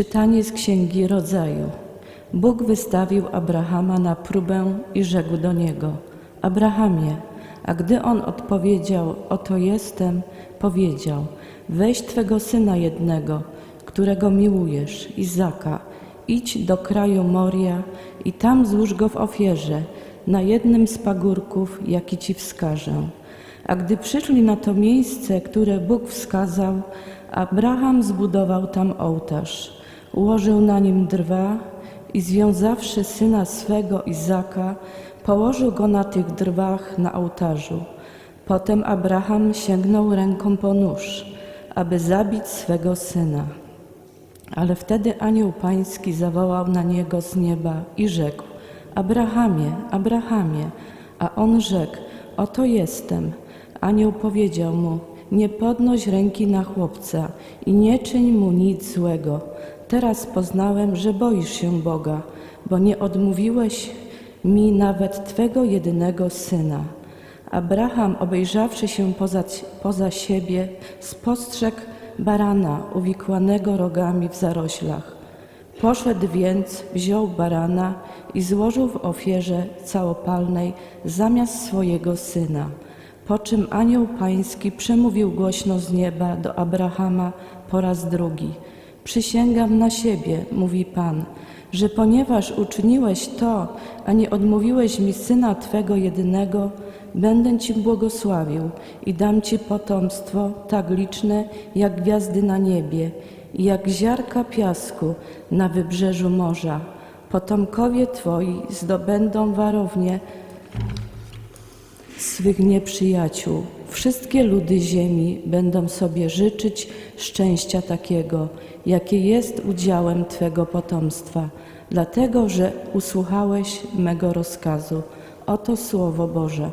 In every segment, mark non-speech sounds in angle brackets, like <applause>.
Czytanie z Księgi Rodzaju. Bóg wystawił Abrahama na próbę i rzekł do niego: Abrahamie, a gdy on odpowiedział: Oto jestem, powiedział: Weź twego syna jednego, którego miłujesz, Izaka, idź do kraju Moria i tam złóż go w ofierze na jednym z pagórków, jaki ci wskażę. A gdy przyszli na to miejsce, które Bóg wskazał, Abraham zbudował tam ołtarz, ułożył na nim drwa i związawszy syna swego Izaka, położył go na tych drwach na ołtarzu. Potem Abraham sięgnął ręką po nóż, aby zabić swego syna. Ale wtedy anioł pański zawołał na niego z nieba i rzekł: Abrahamie, Abrahamie. A on rzekł: Oto jestem. Anioł powiedział mu: Nie podnoś ręki na chłopca i nie czyń mu nic złego. Teraz poznałem, że boisz się Boga, bo nie odmówiłeś mi nawet twego jedynego syna. Abraham, obejrzawszy się poza, poza siebie, spostrzegł barana uwikłanego rogami w zaroślach. Poszedł więc, wziął barana i złożył w ofierze całopalnej zamiast swojego syna. Po czym anioł pański przemówił głośno z nieba do Abrahama po raz drugi. Przysięgam na siebie, mówi Pan, że ponieważ uczyniłeś to, a nie odmówiłeś mi syna Twego jedynego, będę Ci błogosławił i dam Ci potomstwo tak liczne jak gwiazdy na niebie i jak ziarka piasku na wybrzeżu morza. Potomkowie Twoi zdobędą warownię swych nieprzyjaciół. Wszystkie ludy ziemi będą sobie życzyć szczęścia takiego, jakie jest udziałem Twego potomstwa, dlatego że usłuchałeś mego rozkazu. Oto Słowo Boże.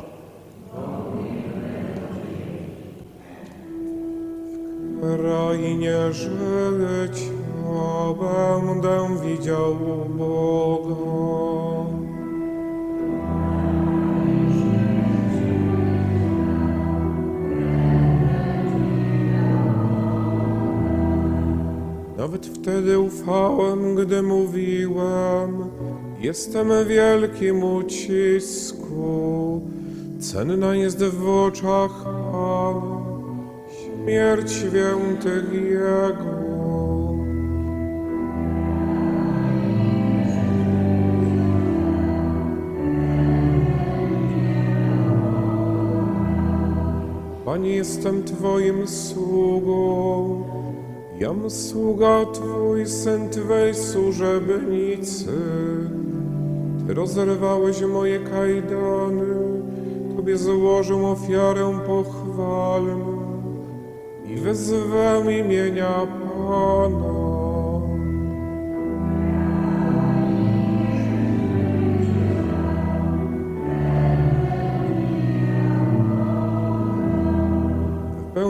krainie życia będę widział Boga. Nawet wtedy ufałem, gdy mówiłem, jestem w wielkim ucisku. Cenna jest w oczach Pana śmierć świętych Jego. Panie, jestem Twoim sługą, jam sługa Twój, syn Twej służebnicy. Ty rozerwałeś moje kajdany, Tobie złożę ofiarę pochwalną i wezwę imienia Pana.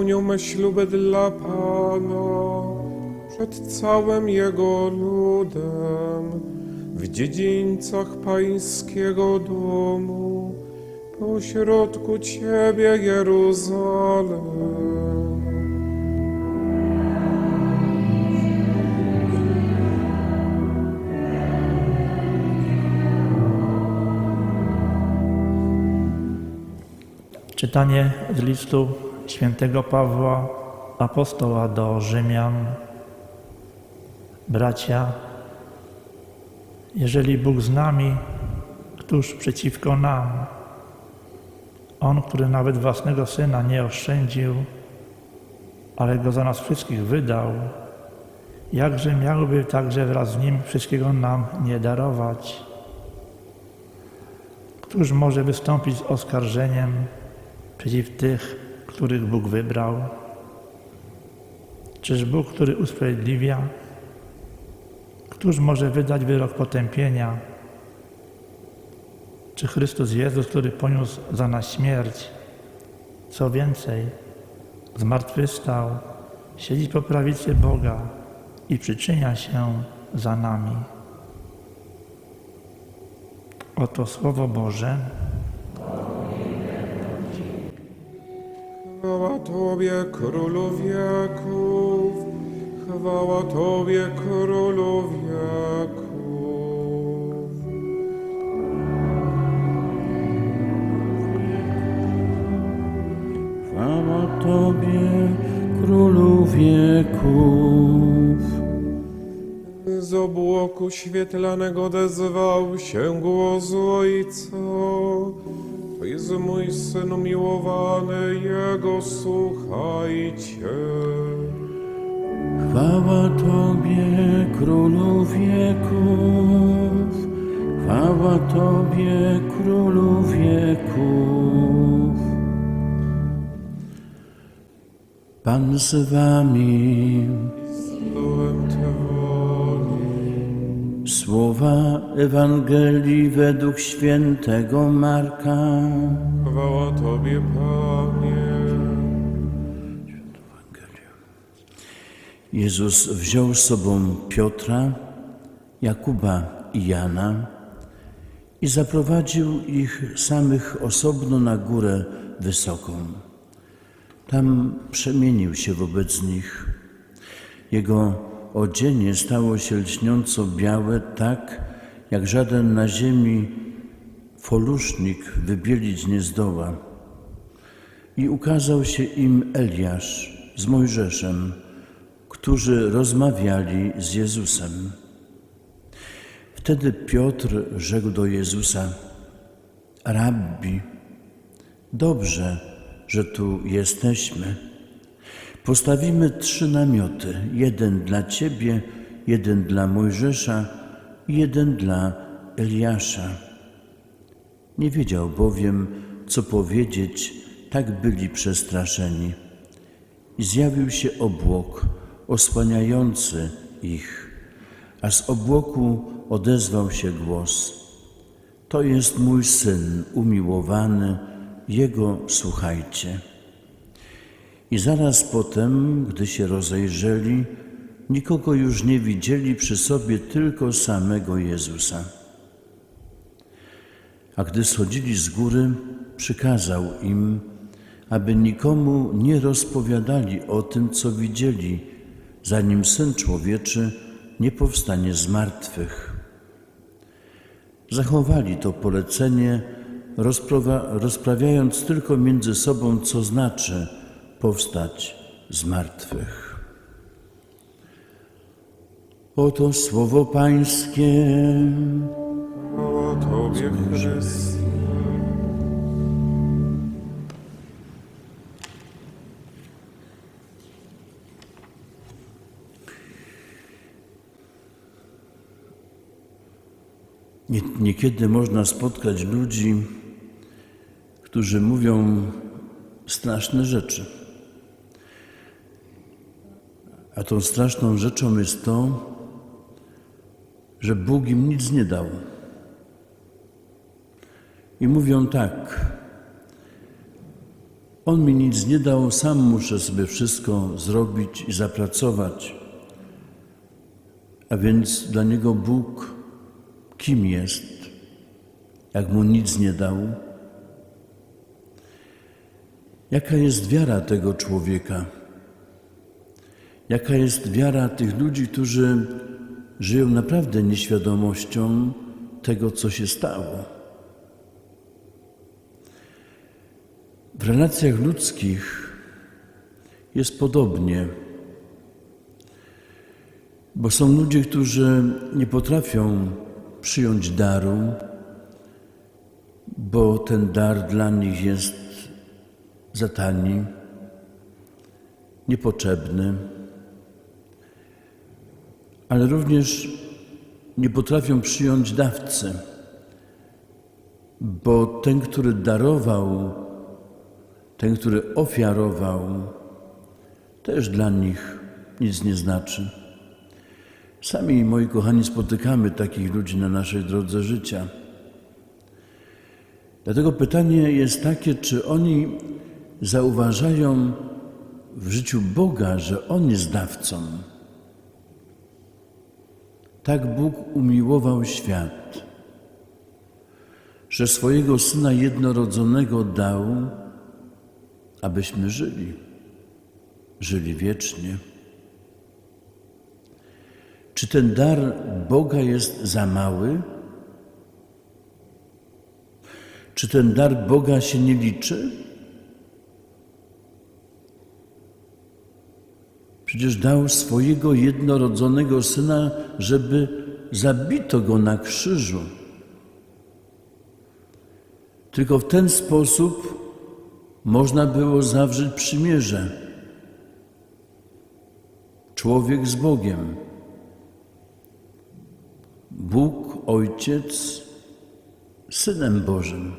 Wypełnią me śluby dla Pana przed całym Jego ludem w dziedzińcach Pańskiego domu pośrodku Ciebie, Jeruzalem. Czytanie z listu świętego Pawła, apostoła do Rzymian. Bracia, jeżeli Bóg z nami, któż przeciwko nam? On, który nawet własnego Syna nie oszczędził, ale Go za nas wszystkich wydał, jakże miałby także wraz z Nim wszystkiego nam nie darować? Któż może wystąpić z oskarżeniem przeciw tych, których Bóg wybrał? Czyż Bóg, który usprawiedliwia? Któż może wydać wyrok potępienia? Czy Chrystus Jezus, który poniósł za nas śmierć? Co więcej, zmartwychwstał, siedzi po prawicy Boga i przyczynia się za nami. Oto Słowo Boże. Chwała Tobie, Królu wieków, chwała Tobie, Królu wieków. Chwała Tobie, Królu wieków. Z obłoku świetlanego odezwał się głos Ojca. To jest mój Syn umiłowany, Jego słuchajcie. Chwała Tobie, Królu wieków. Chwała Tobie, Królu wieków. Pan z Wami. Słowa Ewangelii według świętego Marka. Chwała Tobie, Panie. Jezus wziął z sobą Piotra, Jakuba i Jana i zaprowadził ich samych osobno na górę wysoką. Tam przemienił się wobec nich. Jego odzienie stało się lśniąco białe, tak jak żaden na ziemi folusznik wybielić nie zdoła. I ukazał się im Eliasz z Mojżeszem, którzy rozmawiali z Jezusem. Wtedy Piotr rzekł do Jezusa: Rabbi, dobrze, że tu jesteśmy. Postawimy trzy namioty: jeden dla ciebie, jeden dla Mojżesza jeden dla Eliasza. Nie wiedział bowiem, co powiedzieć, tak byli przestraszeni. I zjawił się obłok osłaniający ich, a z obłoku odezwał się głos: To jest mój syn umiłowany, jego słuchajcie. I zaraz potem, gdy się rozejrzeli, nikogo już nie widzieli przy sobie, tylko samego Jezusa. A gdy schodzili z góry, przykazał im, aby nikomu nie rozpowiadali o tym, co widzieli, zanim Syn Człowieczy nie powstanie z martwych. Zachowali to polecenie, rozprawiając tylko między sobą, co znaczy powstać z martwych. Oto słowo Pańskie. Chwała Tobie, Chryste. Nie, niekiedy można spotkać ludzi, którzy mówią straszne rzeczy. A tą straszną rzeczą jest to, że Bóg im nic nie dał. I mówią tak: On mi nic nie dał, sam muszę sobie wszystko zrobić i zapracować. A więc dla niego Bóg kim jest, jak mu nic nie dał? Jaka jest wiara tego człowieka? Jaka jest wiara tych ludzi, którzy żyją naprawdę nieświadomością tego, co się stało? W relacjach ludzkich jest podobnie, bo są ludzie, którzy nie potrafią przyjąć daru, bo ten dar dla nich jest za tani, niepotrzebny, ale również nie potrafią przyjąć dawcy, bo ten, który darował, ten, który ofiarował, też dla nich nic nie znaczy. Sami, moi kochani, spotykamy takich ludzi na naszej drodze życia. Dlatego pytanie jest takie, czy oni zauważają w życiu Boga, że On jest dawcą. Tak Bóg umiłował świat, że swojego Syna jednorodzonego dał, abyśmy żyli, żyli wiecznie. Czy ten dar Boga jest za mały? Czy ten dar Boga się nie liczy? Przecież dał swojego jednorodzonego syna, żeby zabito go na krzyżu. Tylko w ten sposób można było zawrzeć przymierze. Człowiek z Bogiem. Bóg Ojciec Synem Bożym.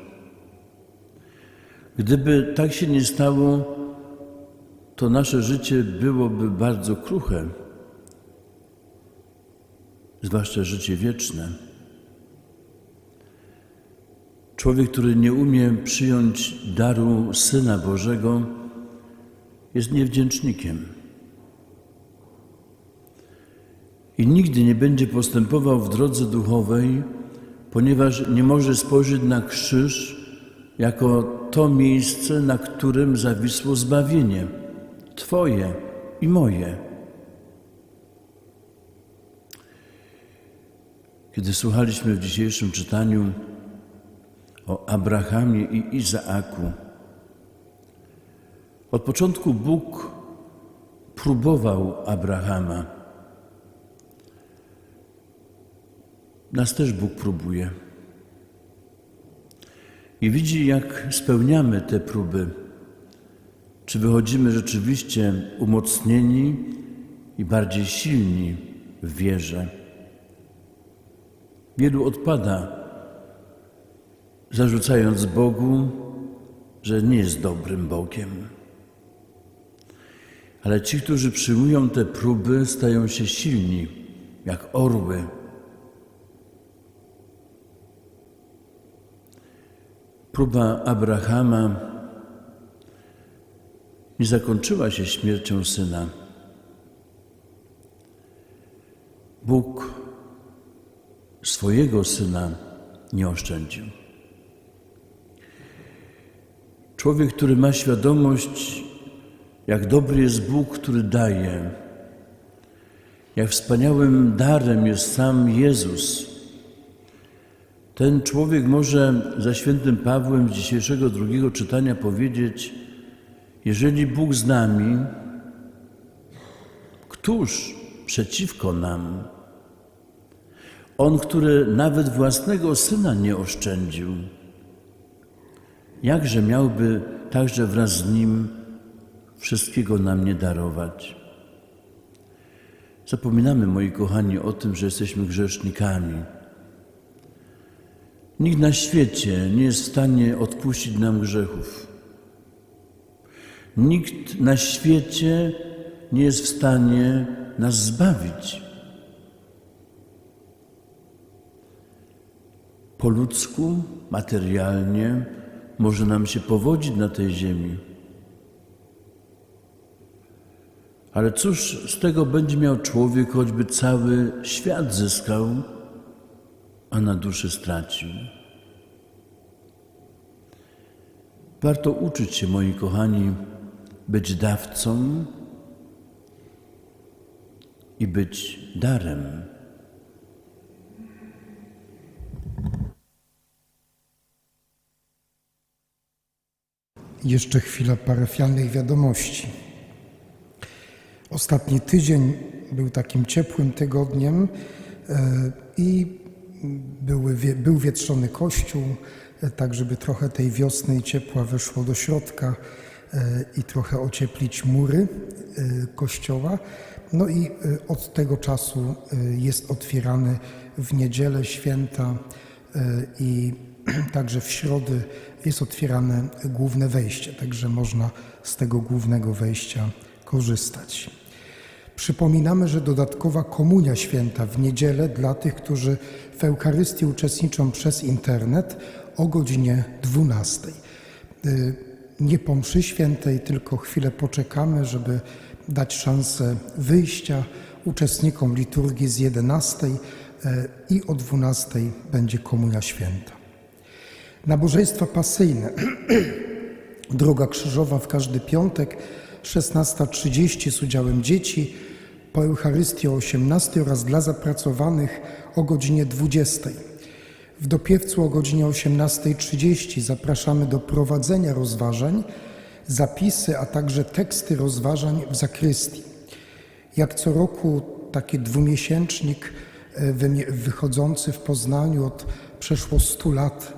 Gdyby tak się nie stało, to nasze życie byłoby bardzo kruche, zwłaszcza życie wieczne. Człowiek, który nie umie przyjąć daru Syna Bożego, jest niewdzięcznikiem. I nigdy nie będzie postępował w drodze duchowej, ponieważ nie może spojrzeć na krzyż jako to miejsce, na którym zawisło zbawienie Twoje i moje. Kiedy słuchaliśmy w dzisiejszym czytaniu o Abrahamie i Izaaku, od początku Bóg próbował Abrahama. Nas też Bóg próbuje. I widzi, jak spełniamy te próby. Czy wychodzimy rzeczywiście umocnieni i bardziej silni w wierze. Wielu odpada, zarzucając Bogu, że nie jest dobrym Bogiem. Ale ci, którzy przyjmują te próby, stają się silni, jak orły. Próba Abrahama nie zakończyła się śmiercią syna. Bóg swojego syna nie oszczędził. Człowiek, który ma świadomość, jak dobry jest Bóg, który daje, jak wspaniałym darem jest sam Jezus. Ten człowiek może za świętym Pawłem z dzisiejszego drugiego czytania powiedzieć: Jeżeli Bóg z nami, któż przeciwko nam? On, który nawet własnego syna nie oszczędził, jakże miałby także wraz z nim wszystkiego nam nie darować? Zapominamy, moi kochani, o tym, że jesteśmy grzesznikami. Nikt na świecie nie jest w stanie odpuścić nam grzechów. Nikt na świecie nie jest w stanie nas zbawić. Po ludzku, materialnie może nam się powodzić na tej ziemi. Ale cóż z tego będzie miał człowiek, choćby cały świat zyskał, a na duszy stracił? Warto uczyć się, moi kochani, być dawcą i być darem. Jeszcze chwila parafialnych wiadomości. Ostatni tydzień był takim ciepłym tygodniem e, i były, był wietrzony kościół, e, tak żeby trochę tej wiosny i ciepła weszło do środka i trochę ocieplić mury e, kościoła. No i e, od tego czasu e, jest otwierany w niedzielę święta e, i <clears throat> także w środę jest otwierane główne wejście, także można z tego głównego wejścia korzystać. Przypominamy, że dodatkowa komunia święta w niedzielę dla tych, którzy w Eucharystii uczestniczą przez internet o godzinie 12. Nie po mszy świętej, tylko chwilę poczekamy, żeby dać szansę wyjścia uczestnikom liturgii z 11 y, i o 12 będzie komunia święta. Nabożeństwa pasyjne. <clears throat> Droga krzyżowa w każdy piątek, 16.30 z udziałem dzieci. po Eucharystii o 18 oraz dla zapracowanych o godzinie 20. W dopiewcu o godzinie 18.30 zapraszamy do prowadzenia rozważań, zapisy, a także teksty rozważań w zakrystii. Jak co roku taki dwumiesięcznik e, wychodzący w Poznaniu od przeszło 100 lat,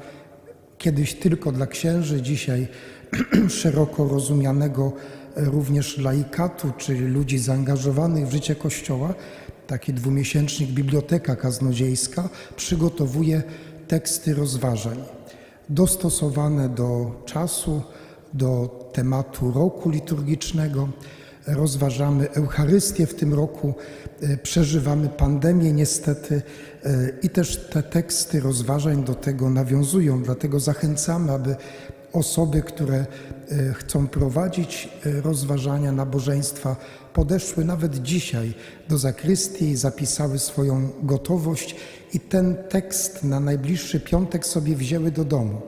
kiedyś tylko dla księży, dzisiaj <clears throat> szeroko rozumianego e, również laikatu, czyli ludzi zaangażowanych w życie Kościoła, taki dwumiesięcznik Biblioteka Kaznodziejska przygotowuje teksty rozważań dostosowane do czasu, do tematu roku liturgicznego. Rozważamy Eucharystię w tym roku, e, przeżywamy pandemię niestety e, i też te teksty rozważań do tego nawiązują. Dlatego zachęcamy, aby osoby, które e, chcą prowadzić rozważania nabożeństwa, podeszły nawet dzisiaj do zakrystii zapisały swoją gotowość i ten tekst na najbliższy piątek sobie wzięły do domu.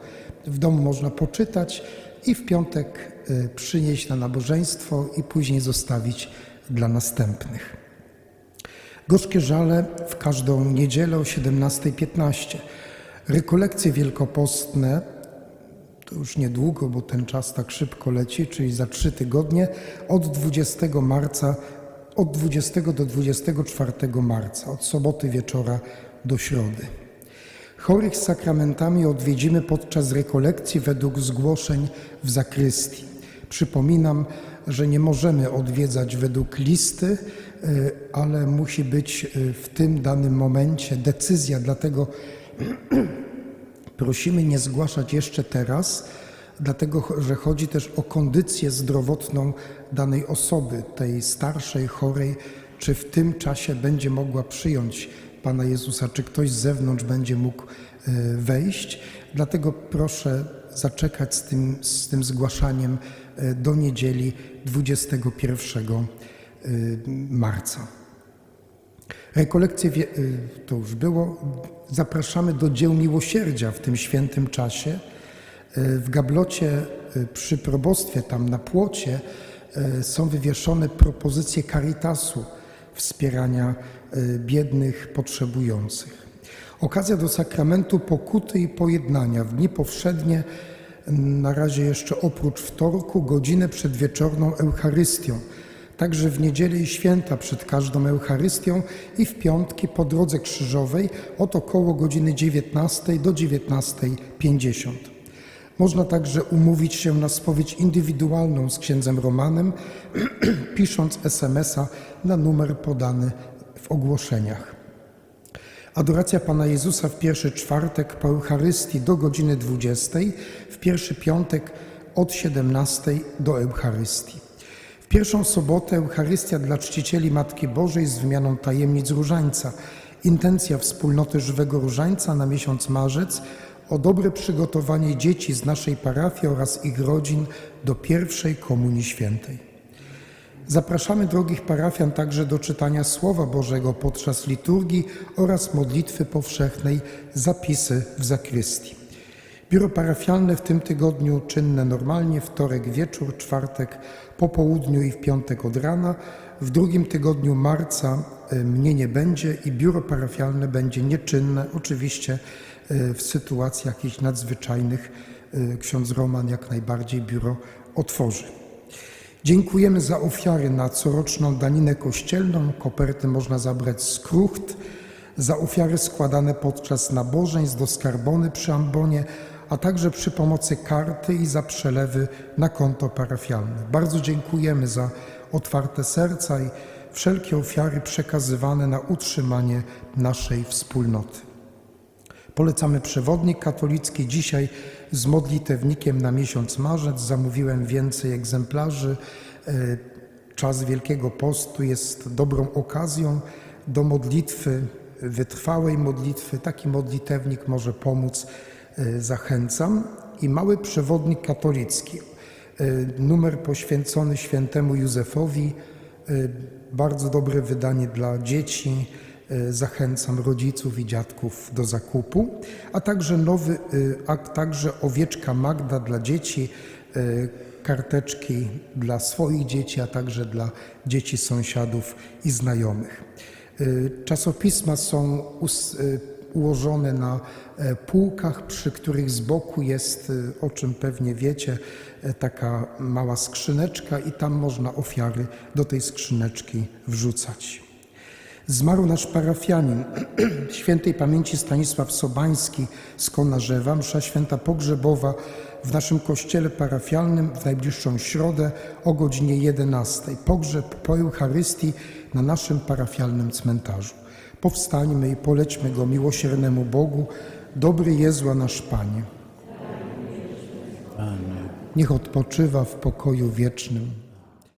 W domu można poczytać i w piątek e, przynieść na nabożeństwo i później zostawić dla następnych. Gorzkie żale w każdą niedzielę o 17.15. Rekolekcje wielkopostne, to już niedługo, bo ten czas tak szybko leci, czyli za trzy tygodnie, od 20 marca, od 20 do 24 marca, od soboty wieczora do środy. Chorych z sakramentami odwiedzimy podczas rekolekcji według zgłoszeń w zakrystii. Przypominam, że nie możemy odwiedzać według listy, y, ale musi być y, w tym danym momencie decyzja, dlatego <clears throat> prosimy nie zgłaszać jeszcze teraz, dlatego że chodzi też o kondycję zdrowotną danej osoby, tej starszej, chorej, czy w tym czasie będzie mogła przyjąć Pana Jezusa, czy ktoś z zewnątrz będzie mógł e, wejść. Dlatego proszę zaczekać z tym, z tym zgłaszaniem e, do niedzieli 21 e, marca. Rekolekcje, y, to już było, zapraszamy do dzieł miłosierdzia w tym świętym czasie. Y, W gablocie y, przy probostwie, tam na płocie, są wywieszone propozycje Caritasu wspierania biednych, potrzebujących. Okazja do sakramentu pokuty i pojednania w dni powszednie, na razie jeszcze oprócz wtorku, godzinę przed wieczorną Eucharystią. Także w niedzielę i święta przed każdą Eucharystią i w piątki po drodze krzyżowej od około godziny 19 do 19.50. Można także umówić się na spowiedź indywidualną z księdzem Romanem, <clears throat> pisząc SMS-a na numer podany w ogłoszeniach. Adoracja Pana Jezusa w pierwszy czwartek po Eucharystii do godziny 20, w pierwszy piątek od 17 do Eucharystii. Pierwszą sobotę Eucharystia dla czcicieli Matki Bożej z wymianą tajemnic Różańca. Intencja wspólnoty Żywego Różańca na miesiąc marzec o dobre przygotowanie dzieci z naszej parafii oraz ich rodzin do pierwszej Komunii Świętej. Zapraszamy drogich parafian także do czytania Słowa Bożego podczas liturgii oraz modlitwy powszechnej zapisy w zakrystii. Biuro parafialne w tym tygodniu czynne normalnie, wtorek wieczór, czwartek po południu i w piątek od rana. W drugim tygodniu marca y, mnie nie będzie i biuro parafialne będzie nieczynne, oczywiście y, w sytuacji jakichś nadzwyczajnych. y, Ksiądz Roman jak najbardziej biuro otworzy. Dziękujemy za ofiary na coroczną daninę kościelną. Koperty można zabrać z krucht. Za ofiary składane podczas nabożeństw do skarbony przy ambonie, a także przy pomocy karty i za przelewy na konto parafialne. Bardzo dziękujemy za otwarte serca i wszelkie ofiary przekazywane na utrzymanie naszej wspólnoty. Polecamy przewodnik katolicki. Dzisiaj z modlitewnikiem na miesiąc marzec zamówiłem więcej egzemplarzy. E, Czas Wielkiego Postu jest dobrą okazją do modlitwy, wytrwałej modlitwy. Taki modlitewnik może pomóc. E, Zachęcam. I mały przewodnik katolicki. E, Numer poświęcony świętemu Józefowi. E, Bardzo dobre wydanie dla dzieci. Zachęcam rodziców i dziadków do zakupu, a także nowy, a także owieczka Magda dla dzieci, karteczki dla swoich dzieci, a także dla dzieci sąsiadów i znajomych. Y, Czasopisma są y, ułożone na e, półkach, przy których z boku jest, y, o czym pewnie wiecie, e, taka mała skrzyneczka i tam można ofiary do tej skrzyneczki wrzucać. Zmarł nasz parafianin, <clears throat> świętej pamięci Stanisław Sobański z Konarzewa, msza święta pogrzebowa w naszym kościele parafialnym w najbliższą środę o godzinie 11. Pogrzeb po Eucharystii na naszym parafialnym cmentarzu. Powstańmy i polećmy go miłosiernemu Bogu, dobry Jezu, a nasz Panie. Niech odpoczywa w pokoju wiecznym.